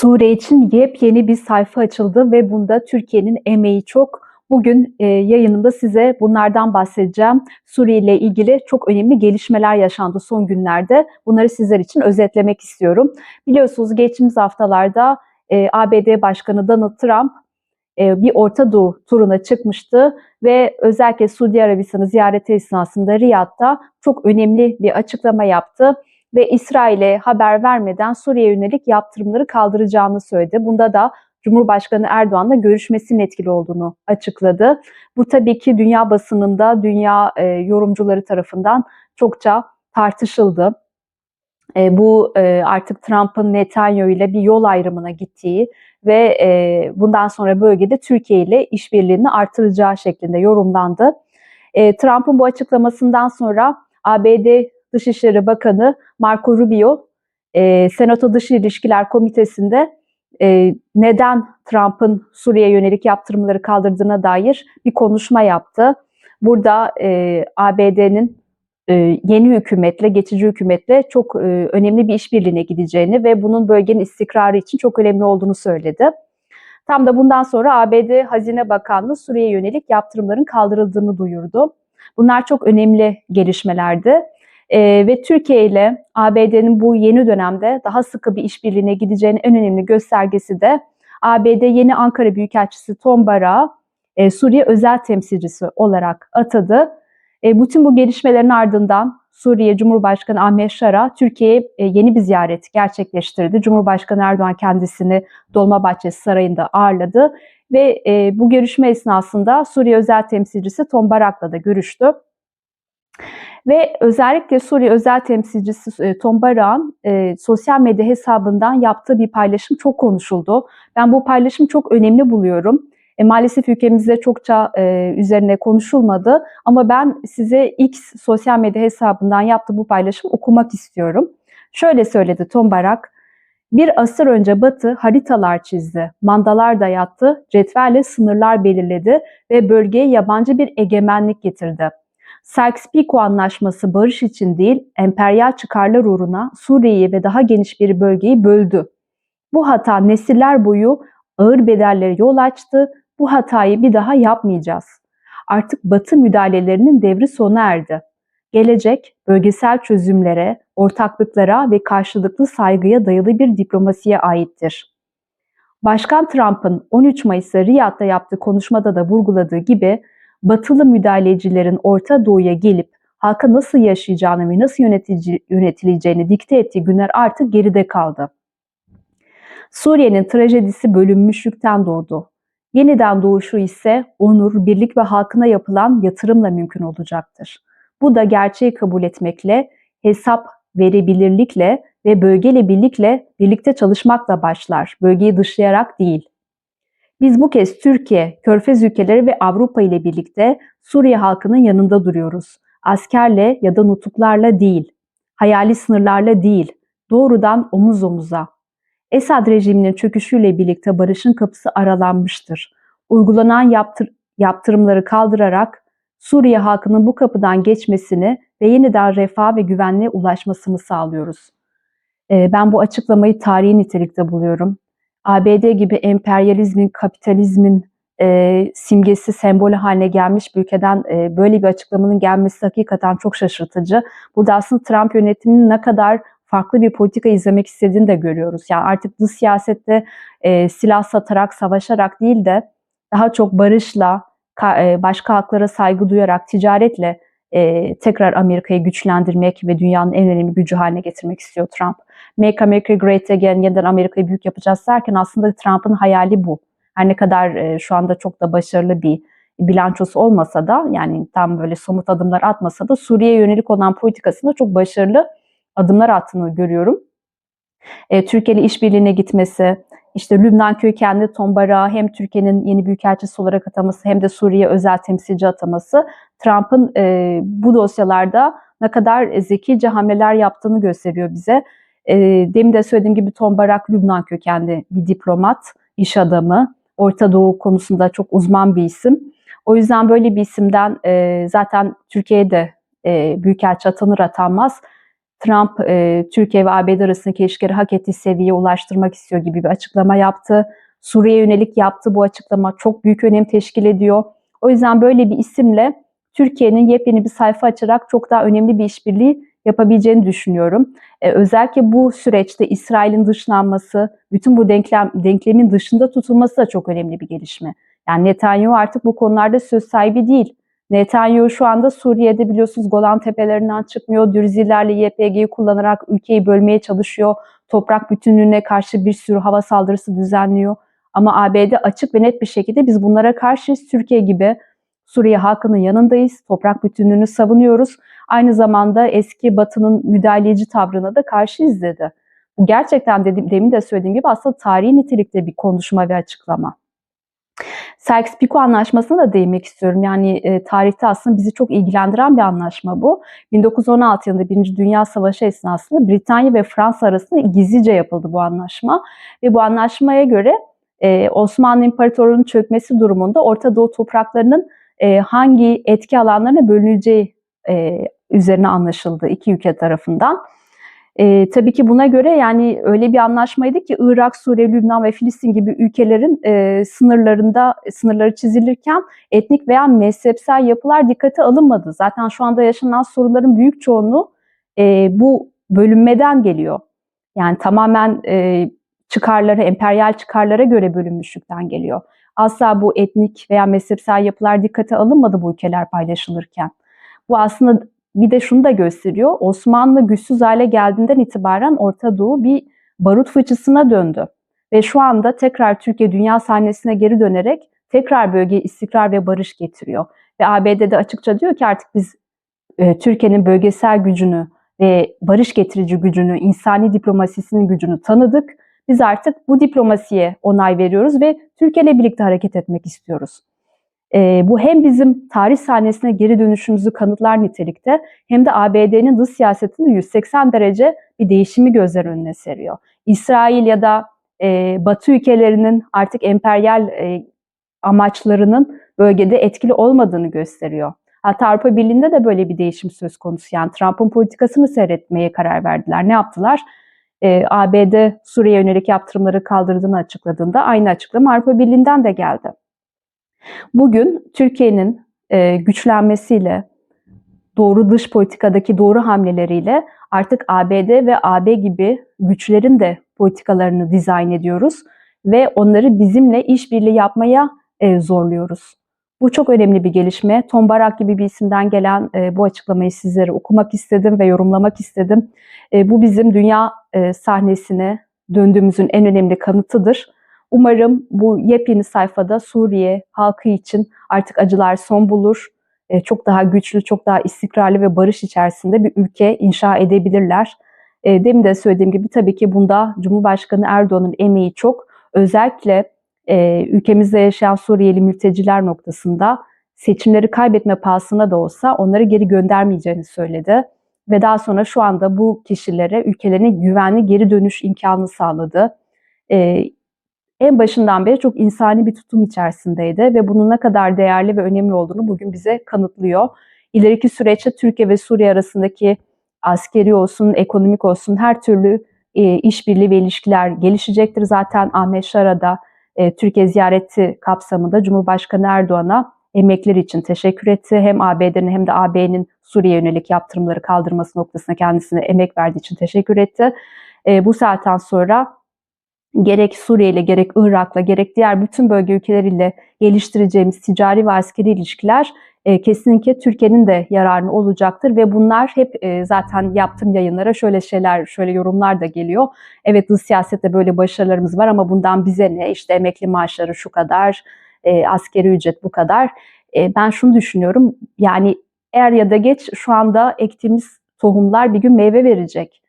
Suriye için yepyeni bir sayfa açıldı ve bunda Türkiye'nin emeği çok. Bugün e, yayınımda size bunlardan bahsedeceğim. Suriye ile ilgili çok önemli gelişmeler yaşandı son günlerde. Bunları sizler için özetlemek istiyorum. Biliyorsunuz geçtiğimiz haftalarda e, ABD Başkanı Donald Trump e, bir Orta Doğu turuna çıkmıştı ve özellikle Suudi Arabistan'ı ziyareti esnasında Riyad'da çok önemli bir açıklama yaptı ve İsrail'e haber vermeden Suriye yönelik yaptırımları kaldıracağını söyledi. Bunda da Cumhurbaşkanı Erdoğan'la görüşmesinin etkili olduğunu açıkladı. Bu tabii ki dünya basınında, dünya e, yorumcuları tarafından çokça tartışıldı. E, bu e, artık Trump'ın Netanyahu ile bir yol ayrımına gittiği ve e, bundan sonra bölgede Türkiye ile işbirliğini artıracağı şeklinde yorumlandı. E, Trump'ın bu açıklamasından sonra ABD Dışişleri Bakanı Marco Rubio, e, Senato Dış İlişkiler Komitesi'nde e, neden Trump'ın Suriye yönelik yaptırımları kaldırdığına dair bir konuşma yaptı. Burada e, ABD'nin e, yeni hükümetle, geçici hükümetle çok e, önemli bir işbirliğine gideceğini ve bunun bölgenin istikrarı için çok önemli olduğunu söyledi. Tam da bundan sonra ABD Hazine Bakanlığı Suriye yönelik yaptırımların kaldırıldığını duyurdu. Bunlar çok önemli gelişmelerdi. E, ve Türkiye ile ABD'nin bu yeni dönemde daha sıkı bir işbirliğine gideceğinin en önemli göstergesi de ABD yeni Ankara Büyükelçisi Tom Barak'ı e, Suriye özel temsilcisi olarak atadı. E, bütün bu gelişmelerin ardından Suriye Cumhurbaşkanı Ahmet Şara Türkiye'ye e, yeni bir ziyaret gerçekleştirdi. Cumhurbaşkanı Erdoğan kendisini Dolmabahçe Sarayı'nda ağırladı ve e, bu görüşme esnasında Suriye özel temsilcisi Tom Barak'la da görüştü. Ve özellikle Suriye özel temsilcisi e, Tom Barak'ın e, sosyal medya hesabından yaptığı bir paylaşım çok konuşuldu. Ben bu paylaşımı çok önemli buluyorum. E, maalesef ülkemizde çokça e, üzerine konuşulmadı ama ben size X sosyal medya hesabından yaptığı bu paylaşımı okumak istiyorum. Şöyle söyledi Tom Barak, bir asır önce Batı haritalar çizdi, mandalar dayattı, cetvelle sınırlar belirledi ve bölgeye yabancı bir egemenlik getirdi. Sykes-Picot Anlaşması barış için değil, emperyal çıkarlar uğruna Suriye'yi ve daha geniş bir bölgeyi böldü. Bu hata nesiller boyu ağır bedellere yol açtı. Bu hatayı bir daha yapmayacağız. Artık Batı müdahalelerinin devri sona erdi. Gelecek bölgesel çözümlere, ortaklıklara ve karşılıklı saygıya dayalı bir diplomasiye aittir. Başkan Trump'ın 13 Mayıs'ta Riyad'da yaptığı konuşmada da vurguladığı gibi batılı müdahalecilerin Orta Doğu'ya gelip halka nasıl yaşayacağını ve nasıl yönetici, yönetileceğini dikte ettiği günler artık geride kaldı. Suriye'nin trajedisi bölünmüşlükten doğdu. Yeniden doğuşu ise onur, birlik ve halkına yapılan yatırımla mümkün olacaktır. Bu da gerçeği kabul etmekle, hesap verebilirlikle ve bölgeyle birlikle birlikte çalışmakla başlar. Bölgeyi dışlayarak değil. Biz bu kez Türkiye, Körfez ülkeleri ve Avrupa ile birlikte Suriye halkının yanında duruyoruz. Askerle ya da nutuklarla değil, hayali sınırlarla değil, doğrudan omuz omuza. Esad rejiminin çöküşüyle birlikte barışın kapısı aralanmıştır. Uygulanan yaptır yaptırımları kaldırarak Suriye halkının bu kapıdan geçmesini ve yeniden refah ve güvenliğe ulaşmasını sağlıyoruz. Ben bu açıklamayı tarihi nitelikte buluyorum. ABD gibi emperyalizmin, kapitalizmin e, simgesi, sembolü haline gelmiş bir ülkeden e, böyle bir açıklamanın gelmesi hakikaten çok şaşırtıcı. Burada aslında Trump yönetiminin ne kadar farklı bir politika izlemek istediğini de görüyoruz. Yani artık dış siyasette e, silah satarak, savaşarak değil de daha çok barışla, ka, e, başka halklara saygı duyarak, ticaretle e, tekrar Amerika'yı güçlendirmek ve dünyanın en önemli gücü haline getirmek istiyor Trump. Make America Great Again, yeniden Amerika'yı büyük yapacağız derken aslında Trump'ın hayali bu. Her ne kadar e, şu anda çok da başarılı bir bilançosu olmasa da yani tam böyle somut adımlar atmasa da Suriye'ye yönelik olan politikasında çok başarılı adımlar attığını görüyorum. E, Türkiye ile işbirliğine gitmesi, işte Lübnan kökenli Tom Barak'ı hem Türkiye'nin yeni büyükelçisi olarak ataması hem de Suriye özel temsilci ataması Trump'ın e, bu dosyalarda ne kadar zekice hamleler yaptığını gösteriyor bize. E, demin de söylediğim gibi Tom Barak Lübnan kökenli bir diplomat, iş adamı, Orta Doğu konusunda çok uzman bir isim. O yüzden böyle bir isimden e, zaten Türkiye'de e, büyükelçi atanır atanmaz Trump e, Türkiye ve ABD arasındaki ilişkileri hak ettiği seviyeye ulaştırmak istiyor gibi bir açıklama yaptı. Suriye yönelik yaptığı bu açıklama çok büyük önem teşkil ediyor. O yüzden böyle bir isimle Türkiye'nin yepyeni bir sayfa açarak çok daha önemli bir işbirliği yapabileceğini düşünüyorum. Ee, özellikle bu süreçte İsrail'in dışlanması, bütün bu denklem, denklemin dışında tutulması da çok önemli bir gelişme. Yani Netanyahu artık bu konularda söz sahibi değil. Netanyahu şu anda Suriye'de biliyorsunuz Golan Tepelerinden çıkmıyor. Dürzilerle YPG'yi kullanarak ülkeyi bölmeye çalışıyor. Toprak bütünlüğüne karşı bir sürü hava saldırısı düzenliyor. Ama ABD açık ve net bir şekilde biz bunlara karşı Türkiye gibi Suriye halkının yanındayız. Toprak bütünlüğünü savunuyoruz. Aynı zamanda eski Batı'nın müdahaleci tavrına da karşı izledi. Bu gerçekten dedim, demin de söylediğim gibi aslında tarihi nitelikte bir konuşma ve açıklama. Sykes-Picot anlaşmasına da değinmek istiyorum. Yani e, tarihte aslında bizi çok ilgilendiren bir anlaşma bu. 1916 yılında Birinci Dünya Savaşı esnasında Britanya ve Fransa arasında gizlice yapıldı bu anlaşma. Ve bu anlaşmaya göre e, Osmanlı İmparatorluğu'nun çökmesi durumunda Orta Doğu topraklarının e, hangi etki alanlarına bölüneceği e, üzerine anlaşıldı iki ülke tarafından. E, tabii ki buna göre yani öyle bir anlaşmaydı ki Irak, Suriye, Lübnan ve Filistin gibi ülkelerin e, sınırlarında sınırları çizilirken etnik veya mezhepsel yapılar dikkate alınmadı. Zaten şu anda yaşanan sorunların büyük çoğunluğu e, bu bölünmeden geliyor. Yani tamamen e, çıkarları, emperyal çıkarlara göre bölünmüşlükten geliyor. Asla bu etnik veya mezhepsel yapılar dikkate alınmadı bu ülkeler paylaşılırken. Bu aslında bir de şunu da gösteriyor. Osmanlı güçsüz hale geldiğinden itibaren Orta Doğu bir barut fıçısına döndü. Ve şu anda tekrar Türkiye dünya sahnesine geri dönerek tekrar bölgeye istikrar ve barış getiriyor. Ve ABD de açıkça diyor ki artık biz e, Türkiye'nin bölgesel gücünü ve barış getirici gücünü, insani diplomasisinin gücünü tanıdık. Biz artık bu diplomasiye onay veriyoruz ve Türkiye ile birlikte hareket etmek istiyoruz. E, bu hem bizim tarih sahnesine geri dönüşümüzü kanıtlar nitelikte hem de ABD'nin dış siyasetinde 180 derece bir değişimi gözler önüne seriyor. İsrail ya da e, Batı ülkelerinin artık emperyal e, amaçlarının bölgede etkili olmadığını gösteriyor. Hatta Avrupa Birliği'nde de böyle bir değişim söz konusu. Yani Trump'ın politikasını seyretmeye karar verdiler. Ne yaptılar? Ee, ABD Suriye yönelik yaptırımları kaldırdığını açıkladığında aynı açıklama Avrupa Birliği'nden de geldi. Bugün Türkiye'nin e, güçlenmesiyle, doğru dış politikadaki doğru hamleleriyle artık ABD ve AB gibi güçlerin de politikalarını dizayn ediyoruz ve onları bizimle işbirliği yapmaya e, zorluyoruz. Bu çok önemli bir gelişme. Tom Barak gibi bir isimden gelen e, bu açıklamayı sizlere okumak istedim ve yorumlamak istedim. E, bu bizim dünya e, sahnesine döndüğümüzün en önemli kanıtıdır. Umarım bu yepyeni sayfada Suriye halkı için artık acılar son bulur. E, çok daha güçlü, çok daha istikrarlı ve barış içerisinde bir ülke inşa edebilirler. E, demin de söylediğim gibi tabii ki bunda Cumhurbaşkanı Erdoğan'ın emeği çok. Özellikle e, ülkemizde yaşayan Suriyeli mülteciler noktasında seçimleri kaybetme pahasına da olsa onları geri göndermeyeceğini söyledi. Ve daha sonra şu anda bu kişilere ülkelerine güvenli geri dönüş imkanı sağladı. E, en başından beri çok insani bir tutum içerisindeydi ve bunun ne kadar değerli ve önemli olduğunu bugün bize kanıtlıyor. İleriki süreçte Türkiye ve Suriye arasındaki askeri olsun, ekonomik olsun her türlü e, işbirliği ve ilişkiler gelişecektir. Zaten Ahmet Şara'da e, Türkiye ziyareti kapsamında Cumhurbaşkanı Erdoğan'a emekleri için teşekkür etti. Hem ABD'nin hem de AB'nin Suriye yönelik yaptırımları kaldırması noktasında kendisine emek verdiği için teşekkür etti. E, bu saatten sonra gerek Suriye ile gerek Irak'la gerek diğer bütün bölge ülkeleriyle geliştireceğimiz ticari ve askeri ilişkiler e, kesinlikle Türkiye'nin de yararını olacaktır ve bunlar hep e, zaten yaptığım yayınlara şöyle şeyler, şöyle yorumlar da geliyor. Evet dış siyasette böyle başarılarımız var ama bundan bize ne? İşte emekli maaşları şu kadar, e, askeri ücret bu kadar. E, ben şunu düşünüyorum yani er ya da geç şu anda ektiğimiz tohumlar bir gün meyve verecek.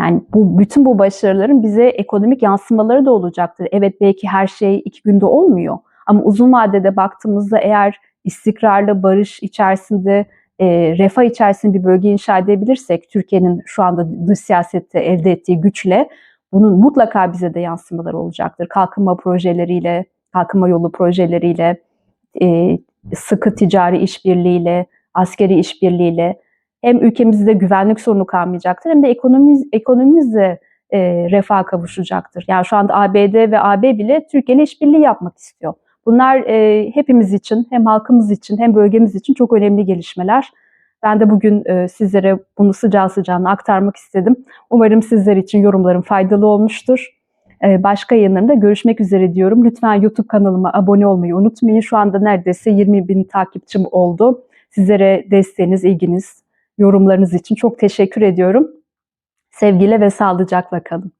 Yani bu bütün bu başarıların bize ekonomik yansımaları da olacaktır. Evet belki her şey iki günde olmuyor ama uzun vadede baktığımızda eğer istikrarlı barış içerisinde e, refah içerisinde bir bölge inşa edebilirsek Türkiye'nin şu anda dış siyasette elde ettiği güçle bunun mutlaka bize de yansımaları olacaktır. Kalkınma projeleriyle, kalkınma yolu projeleriyle, e, sıkı ticari işbirliğiyle, askeri işbirliğiyle hem ülkemizde güvenlik sorunu kalmayacaktır hem de ekonomimiz, ekonomimiz de e, refaha kavuşacaktır. Yani şu anda ABD ve AB bile Türkiye ile işbirliği yapmak istiyor. Bunlar e, hepimiz için hem halkımız için hem bölgemiz için çok önemli gelişmeler. Ben de bugün e, sizlere bunu sıcağı sıcağına aktarmak istedim. Umarım sizler için yorumlarım faydalı olmuştur. E, başka yayınlarımda görüşmek üzere diyorum. Lütfen YouTube kanalıma abone olmayı unutmayın. Şu anda neredeyse 20 bin takipçim oldu. Sizlere desteğiniz, ilginiz, yorumlarınız için çok teşekkür ediyorum. Sevgiyle ve sağlıcakla kalın.